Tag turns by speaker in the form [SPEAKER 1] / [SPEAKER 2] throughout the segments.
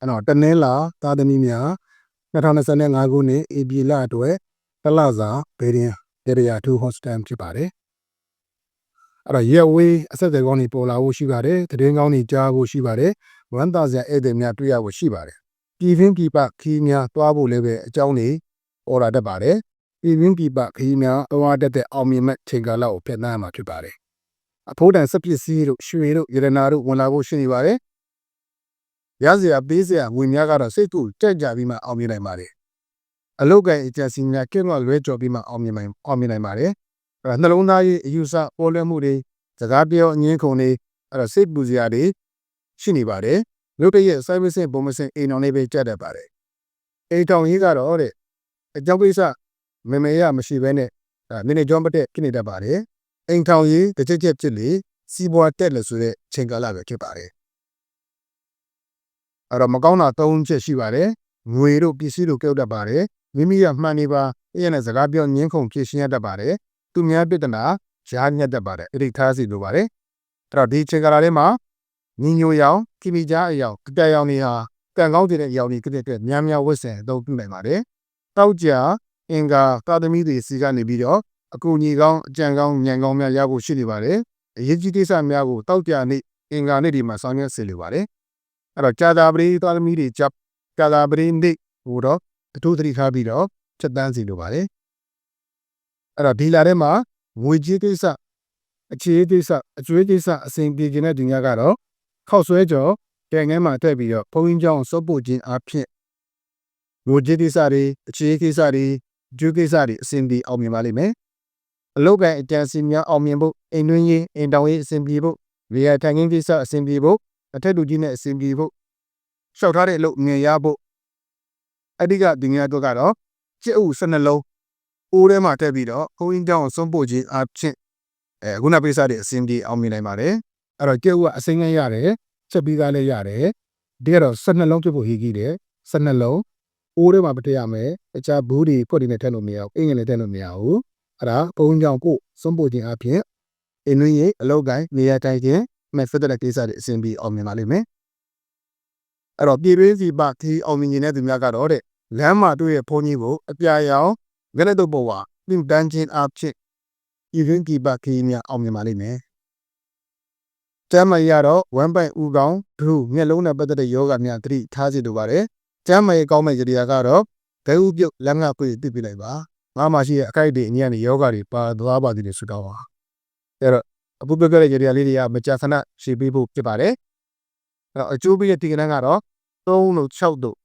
[SPEAKER 1] အဲ့တော့တနင်္လာသားသမီးများ2025ခုနှစ်ဧပြီလအတွက်တစ်လစာဘေးရင်တေရယာ2 hostel ဖြစ်ပါတယ်အဲ့တော့ရက်ဝေးအဆက်အသွယ်ကောင်းတွေပေါ်လာဖို့ရှိပါတယ်သတင်းကောင်းတွေကြားဖို့ရှိပါတယ်ဝမ်းသာစရာဧည့်သည်များတွေ့ရဖို့ရှိပါတယ်ပြည်တွင်းပြည်ပခီးများတွားဖို့လည်းပဲအကြောင်းတွေပေါ်လာတတ်ပါတယ်ပြည်တွင်းပြည်ပခီးများတွားတတ်တဲ့အောင်မြင်မဲ့ချိန်ကာလကိုဖြတ်သန်းရမှာဖြစ်ပါတယ်အဖိုးတန်စက်ပစ္စည်းတို့ရွှေတို့ရတနာတို့ဝင်လာဖို့ရှိနေပါတယ် ရစရာပေးစရာငွေများကတော့စိတ်ကူကြက်ကြပြီးမှအောင်မြင်နိုင်ပါတယ်အလုတ်ကင်အကြံစီများကင်းလွတ်လွဲကြော်ပြီးမှအောင်မြင်နိုင်အောင်မြင်နိုင်ပါတယ်အဲ့ဒါနှလုံးသားရေးအယူဆပေါ်လွှဲမှုတွေစကားပြောအငင်းခုန်တွေအဲ့တော့စိတ်ပူစရာတွေရှိနေပါတယ်လူတရဲ့ service ဘုံမစင်အိမ်တော်လေးပဲကြက်တတ်ပါတယ်အိမ်တော်ကြီးကတော့တဲ့အကြောင်းကိစ္စမမေရမရှိဘဲနဲ့ဒါနည်းနည်းကြောမတက်ဖြစ်နေတတ်ပါတယ်အိမ်ထောင်ကြီးတစ်ချက်ချက်ဖြစ်လေစီးပွားတက်လို့ဆိုတဲ့ချိန်ကာလပဲဖြစ်ပါတယ် အဲ့တော့မကောင်းတာ၃ချက်ရှိပါတယ်ငွေတို့ပစ္စည်းတို့ကြောက်တတ်ပါတယ်မိမိကမှန်နေပါအဲ့ရနဲ့စကားပြောငင်းခုန်ဖြစ်ရှင်းရတတ်ပါတယ်သူများပြဿနာရားညက်တတ်ပါတယ်အဲ့ဒီထားစီလိုပါတယ်အဲ့တော့ဒီချိန်ကာလလေးမှာညီညိုရောင်ကိမိကြားအယောင်အတက်ရောင်တွေဟာကံကောင်းတဲ့အယောင်တွေဖြစ်တဲ့အတွက်များများဝတ်ဆင်အသုံးပြုနိုင်ပါတယ်တောက်ကြအင်္ဂါသာသမီတွေစီကနေပြီးတော့အကူအညီကောင်းအကြံကောင်းဉာဏ်ကောင်းများရဖို့ရှိနေပါတယ်အရေးကြီးကိစ္စများကိုတောက်ကြနေ့အင်္ဂါနေ့ဒီမှာဆောင်ရွက်စေလိုပါတယ် အဲ့တော့ကြာသာပရိသွားသမီးတွေကြာကြာသာပရိနေ့ဟိုတော့အထူးသတိထားပြီးတော့ဖြတ်တန်းစီလိုပါတယ်အဲ့တော့ဒီလာထဲမှာငွေကြေးကိစ္စအခြေအကိစ္စအကျွေးကိစ္စအစဉ်ပြေခြင်းတဲ့ဒီညကတော့ခောက်ဆွဲကြော်ကဲငဲမှာထည့်ပြီးတော့ဘုံင်းကြောင်းစော့ပို့ခြင်းအဖြစ်ငွေကြေးကိစ္စတွေအခြေအကိစ္စတွေကျူးကိစ္စတွေအစဉ်ပြေအောင်မြင်ပါလိမ့်မယ်အလုပ်ကအကြံစီများအောင်မြင်ဖို့အိမ်တွင်းရေးအိမ်တောင်ရေးအစဉ်ပြေဖို့နေရာထိုင်ခင်းကိစ္စအစဉ်ပြေဖို့ အထက်လူကြီးနဲ့အဆင်ပြေဖို့လျှောက်ထားတဲ့အလုပ်ငင်ရဖို့အဓိကပညာအတွက်ကတော့ကျစ်ဥ၁၂လုံးအိုးထဲမှာတက်ပြီးတော့ခုံးရင်းကြောင်းဆွန့်ပို့ခြင်းအဖြစ်အဲခုနပိစတဲ့အဆင်ပြေအောင်မြင်နိုင်ပါတယ်အဲ့တော့ကျစ်ဥကအစင်းငယ်ရတယ်ချက်ပြီးသားလည်းရတယ်ဒီကတော့၁၂လုံးဖြစ်ဖို့ရည်ကြီးတယ်၁၂လုံးအိုးထဲမှာပထရမယ်အချာဘူးတွေဖွက်တွေနဲ့ထည့်လို့မရဘူးအင်္ဂလိပ်ထည့်လို့မရဘူးအဲ့ဒါပုံကြောင့်ကိုစွန့်ပို့ခြင်းအဖြစ်အင်းရင်းအလောက်ကိုင်းနေရာတိုင်းခြင်း မဲ့ဖက်တဲ့ကိစ္စတွေအစဉ်ပြီးအောင်မြင်ပါလိမ့်မယ်အဲ့တော့ပြည်တွင်းစီပခီးအောင်မြင်နေတဲ့သူများကတော့တဲ့လမ်းမှာတွေ့ရဘုန်းကြီးကိုအပြာရောင်ငရက်တော့ပေါ်ဝါပြင်တန်းခြင်းအဖြစ်ပြည်တွင်းစီပခီးများအောင်မြင်ပါလိမ့်မယ်ကျမ်းမာရေးကတော့ဝမ်းပိုက်ဥကောင်းဒုမျက်လုံးနဲ့ပတ်သက်တဲ့ယောဂများသတိထားစီလိုပါတယ်ကျမ်းမာရေးကောင်းမဲ့ကြရာကတော့ဒဲဥပြုတ်လက်ငါပွေပြပြလိုက်ပါငါမှရှိရဲ့အခိုက်တွေအညံ့တွေယောဂတွေပါသွားပါသည်လို့ဆုတောင်းပါအဲ့တော့ အပူပက်ကတဲ့ကြရာလေးတွေကမကြာခဏရှေ့ပေးဖို့ဖြစ်ပါတယ်အဲ့တော့အကျိုးပေးတဲ့ဒီကနန်းကတော့3လို့6တို့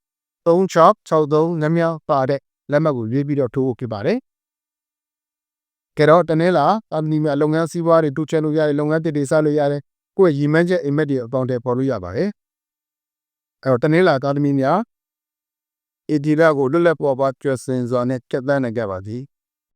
[SPEAKER 1] 3 chop 6 3နမြောက်ပါတဲ့လက်မှတ်ကိုရွေးပြီးတော့ထိုးဖို့ဖြစ်ပါတယ်ကဲတော့တနေ့လာအမနီမြလုပ်ငန်းစည်းဝါးတွေတူချဲလို့ရတယ်လုပ်ငန်းတစ်တွေစလို့ရတယ်ကိုယ့်ရဲ့ရည်မှန်းချက်အိမ်မက်တွေအပေါင်းတွေပေါ်လို့ရပါတယ်အဲ့တော့တနေ့လာသားသမီးများအဒီလာကိုလွတ်လပ်ပေါ်ပါကျွတ်စင်စွာနဲ့ကျက်သန်းနိုင်ကြပါသည်